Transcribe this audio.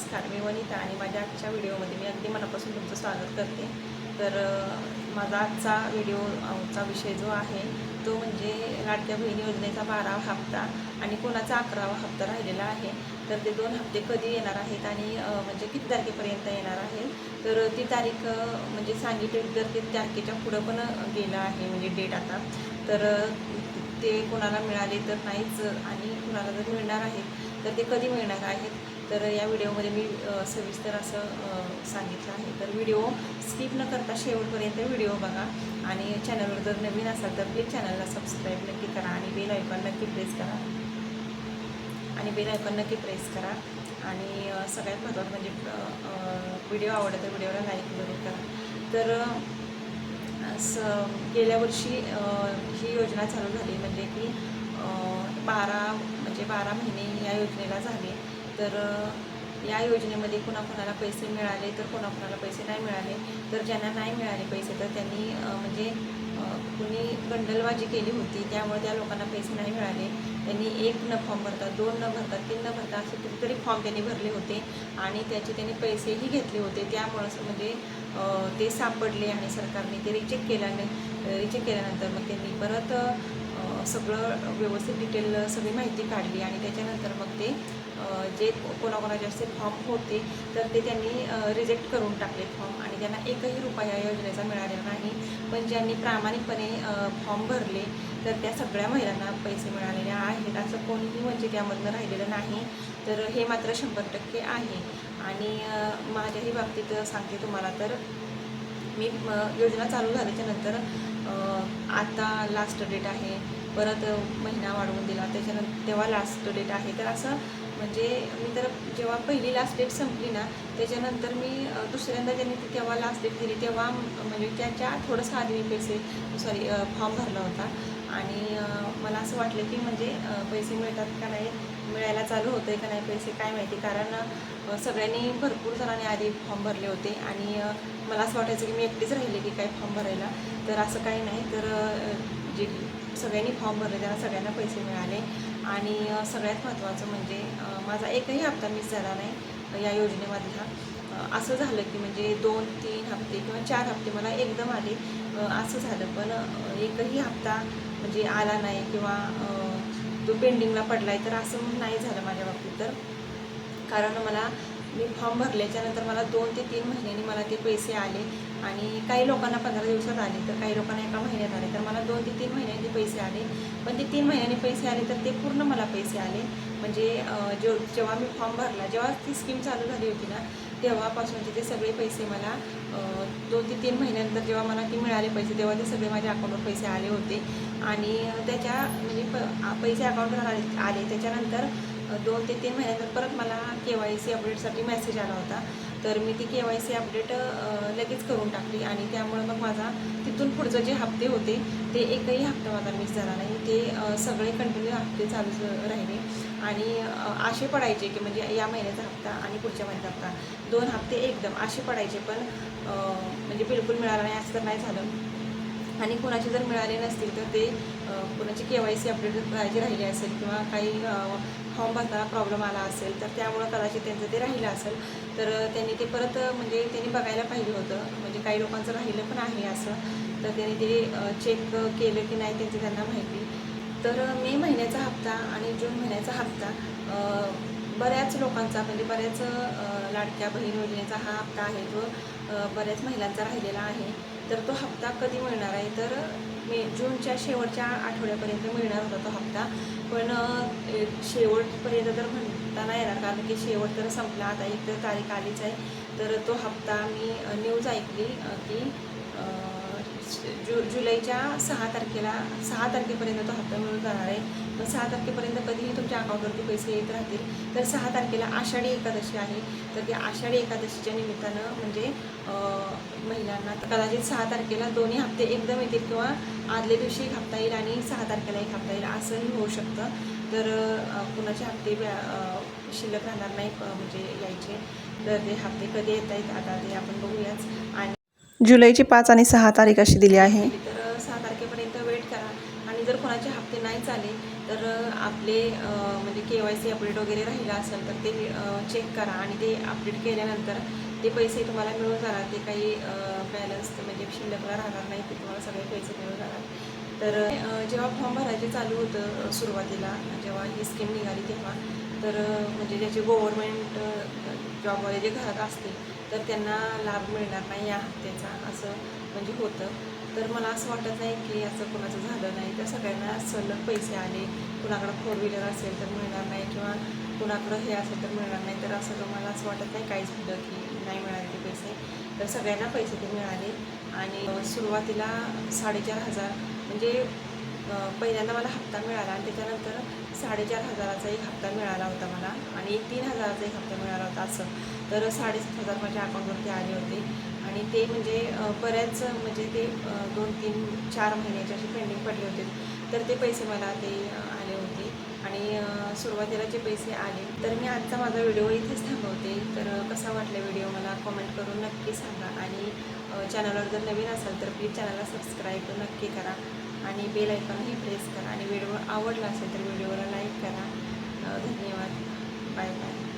नमस्कार मी वनिता आणि माझ्या आजच्या व्हिडिओमध्ये मी अगदी मनापासून तुमचं स्वागत करते. तर माझा आजचा व्हिडिओचा विषय जो आहे तो म्हणजे लाडक्या बहिणी योजनेचा बारावा हप्ता आणि कोणाचा अकरावा हप्ता राहिलेला आहे. तर ते दोन हप्ते कधी येणार आहेत आणि म्हणजे किती तारखेपर्यंत येणार आहेत? तर ती तारीख म्हणजे सांगितली तर ते तारखेच्या पुढं पण गेलं आहे म्हणजे डेट आता. तर ते कोणाला मिळाले तर नाहीच आणि कुणाला जर मिळणार आहेत तर ते कधी मिळणार आहेत? तर या व्हिडिओमध्ये मी सविस्तर असं सांगितलं आहे. तर व्हिडिओ स्किप न करता शेवटपर्यंत व्हिडिओ बघा. आणि चॅनलवर जर नवीन असाल तर प्लीज चॅनलला सबस्क्राईब नक्की करा आणि बेल आयकॉन नक्की प्रेस करा. आणि बेल आयकॉन नक्की प्रेस करा. आणि सगळ्यात महत्त्वाचं म्हणजे व्हिडिओ आवडला तर व्हिडिओला लाईक जरूर करा. तर स असं गेल्या वर्षी ही योजना चालू झाली. म्हणजे की बारा म्हणजे बारा महिने या योजनेला झाले. तर या योजनेमध्ये कोणाकोणाला पैसे मिळाले तर कोणाकोणाला पैसे नाही मिळाले. तर ज्यांना नाही मिळाले पैसे तर त्यांनी म्हणजे कुणी गंडलबाजी केली होती त्यामुळे त्या लोकांना पैसे नाही मिळाले. त्यांनी एक न फॉर्म भरतात दोन न भरतात तीन न भरतात असे कितीतरी फॉर्म त्यांनी भरले होते आणि त्याचे त्यांनी पैसेही घेतले होते. त्यामुळं असं म्हणजे ते सापडले आणि सरकारने ते रिचेक केल्याने रिचेक केल्यानंतर मग त्यांनी परत सगळं व्यवस्थित डिटेल सगळी माहिती काढली आणि त्याच्यानंतर मग ते जे कोणाकोणाचे असे फॉर्म होते तर ते त्यांनी रिजेक्ट करून टाकले फॉर्म आणि त्यांना एकही रुपया योजनेचा मिळालेला नाही. पण ज्यांनी प्रामाणिकपणे फॉर्म भरले तर त्या सगळ्या महिलांना पैसे मिळालेले आहेत. असं कोणीही म्हणजे त्यामधनं राहिलेलं नाही. तर हे मात्र शंभर टक्के आहे. आणि माझ्याही बाबतीत सांगते तुम्हाला तर मी योजना चालू झाल्याच्यानंतर आता लास्ट डेट आहे. परत महिना वाढवून दिला. त्याच्यानंतर तेव्हा लास्ट डेट आहे. तर असं म्हणजे मी तर जेव्हा पहिली लास्ट डेट संपली ना त्याच्यानंतर मी दुसऱ्यांदा ज्यांनी ती तेव्हा लास्ट डेट दिली तेव्हा म्हणजे त्याच्या थोडंसं आधी मी पैसे सॉरी फॉर्म भरला होता. आणि मला असं वाटलं की म्हणजे पैसे मिळतात का नाही मिळायला चालू होतं आहे का नाही पैसे काय माहिती. कारण सगळ्यांनी भरपूर जणांनी आधी फॉर्म भरले होते. आणि मला असं वाटायचं की मी एकटीच राहिले की काय फॉर्म भरायला. तर असं काही नाही. तर जे सगळ्यांनी फॉर्म भरले त्यांना सगळ्यांना पैसे मिळाले. आणि सगळ्यात महत्त्वाचं म्हणजे माझा एकही हप्ता मिस झाला नाही या योजनेमधला असं झालं की म्हणजे दोन तीन हप्ते किंवा चार हप्ते मला एकदम आले. असं झालं. पण एकही हप्ता म्हणजे आला नाही किंवा तो पेंडिंगला पडला आहे तर असं नाही झालं माझ्या बाबतीत तर. कारण मला मी फॉर्म भरल्याच्या नंतर मला दोन ते तीन महिन्यांनी मला ते पैसे आले आणि काही लोकांना पंधरा दिवसात आले तर काही लोकांना एका महिन्यात आले तर मला दोन ते तीन महिन्यांनी पैसे आले. पण ते तीन महिन्यांनी पैसे आले तर ते पूर्ण मला पैसे आले. म्हणजे जेव जो जेव्हा मी फॉर्म भरला जेव्हा ती स्कीम चालू झाली होती ना तेव्हापासूनचे ते सगळे पैसे मला दोन ते तीन महिन्यानंतर जेव्हा मला ते मिळाले पैसे तेव्हा ते सगळे माझ्या अकाउंटवर पैसे आले होते. आणि त्याच्या म्हणजे प पैसे अकाउंटवर आले आले. त्याच्यानंतर दोन ते तीन महिन्यानंतर परत मला के वाय सी अपडेटसाठी मेसेज आला होता. तर मी ती के वाय सी अपडेट लगेच करून टाकली आणि त्यामुळे मग माझा तिथून पुढचं जे हप्ते होते ते एकही हप्ता माझा मिस झाला नाही. ते सगळे कंटिन्यू हप्ते चालूच राहिले. आणि असे आशे पडायचे की म्हणजे या महिन्याचा हप्ता आणि पुढच्या महिन्याचा हप्ता. दोन हप्ते एकदम आशे पडायचे पण म्हणजे बिलकुल मिळाला नाही असं तर नाही झालं. आणि कुणाचे जर मिळाले नसतील तर ते कुणाची के वाय सी अपडेट करायची राहिली असेल किंवा काही फॉर्म भरताना प्रॉब्लेम आला असेल तर त्यामुळं कदाचित त्यांचं ते राहिलं असेल. तर त्यांनी ते परत म्हणजे त्यांनी बघायला पाहिजे होतं. म्हणजे काही लोकांचं राहिलं पण आहे असं. तर त्यांनी ते चेक केलं की नाही त्यांचं त्यांना माहिती. तर मे महिन्याचा हप्ता आणि जून महिन्याचा हप्ता बऱ्याच लोकांचा म्हणजे बऱ्याच लाडक्या बहीण योजनेचा हा हप्ता आहे. जो बऱ्याच महिलांचा राहिलेला आहे. तर तो हप्ता कधी मिळणार आहे? तर जूनच्या शेवटच्या आठवड्यापर्यंत मिळणार होता तो हप्ता. पण शेवटपर्यंत तर म्हणता नाही येणार कारण की शेवट तर संपला. आता एक तर तारीख आलीच आहे. तर तो हप्ता मी न्यूज ऐकली की जु जुलैच्या सहा तारखेला सहा तारखेपर्यंत तो हप्ता मिळून जाणार आहे. मग सहा तारखेपर्यंत कधीही तुमच्या अकाउंटवरती पैसे येत राहतील. तर सहा तारखेला आषाढी एकादशी आहे. तर त्या आषाढी एकादशीच्या निमित्तानं म्हणजे महिलांना तर कदाचित सहा तारखेला दोन्ही हप्ते एकदम येतील किंवा आदल्या दिवशी एक हप्ता येईल आणि सहा तारखेला एक हप्ता येईल असंही होऊ शकतं. तर कुणाचे हप्ते व्या- शिल्लक राहणार नाही म्हणजे यायचे. तर ते हप्ते कधी येत आहेत आता ते आपण बघूयाच. आणि जुलैची पाच आणि सहा तारीख अशी दिली आहे. तर सहा तारखेपर्यंत वेट करा. आणि जर कोणाचे हप्ते नाही चाले तर आपले म्हणजे के वाय सी अपडेट वगैरे राहिलं असेल तर ते चेक करा. आणि ते अपडेट केल्यानंतर ते पैसे तुम्हाला मिळून जाणार. ते काही बॅलन्स म्हणजे शिल्लकला राहणार नाही ते तुम्हाला सगळे पैसे मिळून जाणार. तर जेव्हा फॉर्म भरायचे चालू होतं सुरुवातीला जेव्हा ही स्कीम निघाली तेव्हा तर म्हणजे ज्याचे गव्हर्मेंट जॉबवाले जे घरात असतील तर त्यांना लाभ मिळणार नाही या हप्त्याचा असं म्हणजे होतं. तर मला असं वाटत नाही की असं कोणाचं झालं नाही. तर सगळ्यांना सलग पैसे आले कुणाकडं फोर व्हीलर असेल तर मिळणार नाही किंवा कुणाकडं हे असेल तर मिळणार नाही. तर असं तर मला असं वाटत नाही काहीच झालं की नाही मिळाले ते पैसे. तर सगळ्यांना पैसे ते मिळाले आणि सुरुवातीला साडेचार हजार म्हणजे पहिल्यांदा मला हप्ता मिळाला आणि त्याच्यानंतर साडेचार हजाराचा एक हप्ता मिळाला होता मला आणि एक तीन हजाराचा एक हप्ता मिळाला होता असं. तर साडेसात हजार माझ्या अकाउंटवरती आले होते. आणि ते म्हणजे बऱ्याच म्हणजे ते दोन तीन चार महिन्याचे असे पेंडिंग पडले होते. तर ते पैसे मला ते आले होते. आणि सुरुवातीला जे पैसे आले तर मी आजचा माझा व्हिडिओ इथेच थांबवते. तर कसा वाटला व्हिडिओ मला कॉमेंट करून नक्की सांगा. आणि चॅनलवर जर नवीन असाल तर प्लीज चॅनलला सबस्क्राईब नक्की करा. आणि बेल आयकॉनही प्रेस करा. आणि व्हिडिओ आवडला असेल तर व्हिडिओला लाईक करा. धन्यवाद. Bye bye.